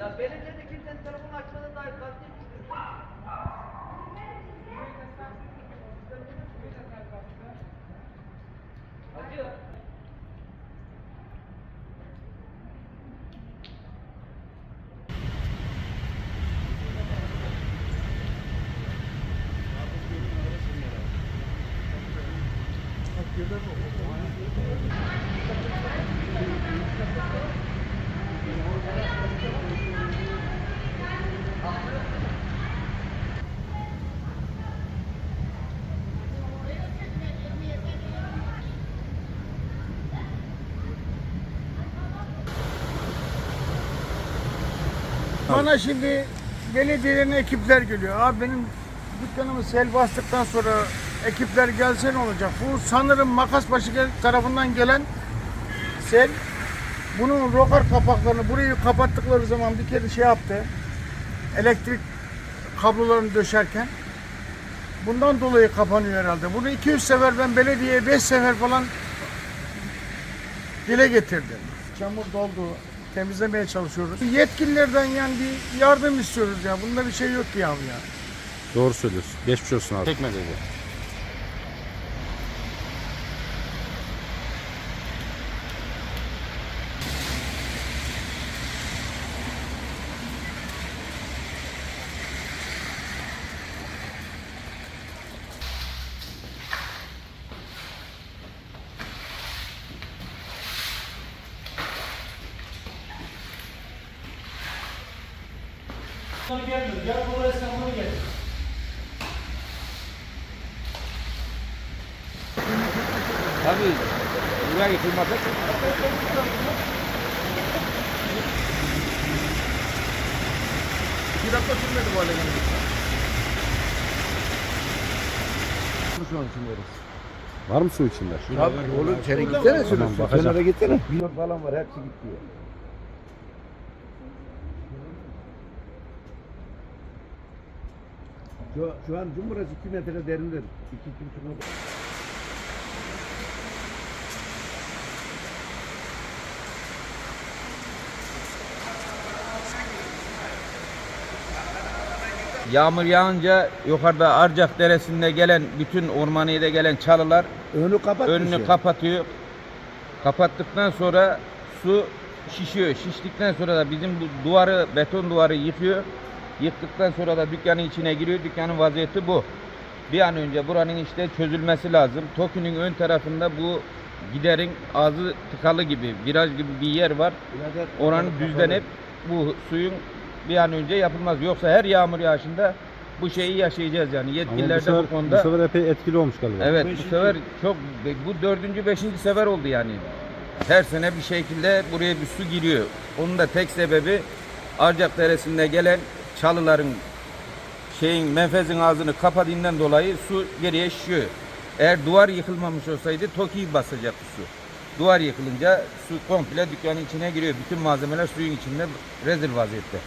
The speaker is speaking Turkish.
ya belediyede kimsenin telefonu açmadığına dair çıkıyor. Hacı. Bana şimdi belediyelerin ekipler geliyor. Abi benim dükkanımı sel bastıktan sonra ekipler gelse ne olacak? Bu sanırım Makasbaşı tarafından gelen sel bunun rokar kapaklarını burayı kapattıkları zaman bir kere şey yaptı. Elektrik kablolarını döşerken bundan dolayı kapanıyor herhalde. Bunu 200 sefer ben belediyeye 5 sefer falan dile getirdim. Çamur doldu. Temizlemeye çalışıyoruz. Yetkililerden yani bir yardım istiyoruz ya. Bunda bir şey yok ki ya. ya. Doğru söylüyorsun. Geçmiş olsun abi. Tekme dedi. Sana gelmiyor. Gel buraya sen bunu gel. Tabii. Buraya yıkılmadı. Bir dakika sürmedi bu hale gelmesi. Var mı su içinde? Abi oğlum içeri gitsene şunu. Tamam, bakacağım. Kenara gitsene. Milyon falan var hepsi gitti. Şu, şu an Cumhurbaşkanı 2 metre derindir. 2 2,5 metre. Yağmur yağınca yukarıda Arcak Deresi'nde gelen bütün Ormaniye'de gelen çalılar Önü kapatmış önünü kapatıyor. Kapattıktan sonra su şişiyor. Şiştikten sonra da bizim bu duvarı, beton duvarı yıkıyor. Yıktıktan sonra da dükkanın içine giriyor. Dükkanın vaziyeti bu. Bir an önce buranın işte çözülmesi lazım. Toki'nin ön tarafında bu giderin ağzı tıkalı gibi, viraj gibi bir yer var. Kapalı. düzlenip bu suyun bir an önce yapılmaz. Yoksa her yağmur yağışında bu şeyi yaşayacağız yani. Yetkililer de bu konuda bu sefer epey etkili olmuş galiba. Evet bu sefer çok bu dördüncü beşinci sefer oldu yani. Her sene bir şekilde buraya bir su giriyor. Onun da tek sebebi Arcak Deresi'nde gelen çalıların şeyin menfezin ağzını kapadığından dolayı su geriye şişiyor. Eğer duvar yıkılmamış olsaydı Toki'yi basacaktı su. Duvar yıkılınca su komple dükkanın içine giriyor. Bütün malzemeler suyun içinde rezil vaziyette.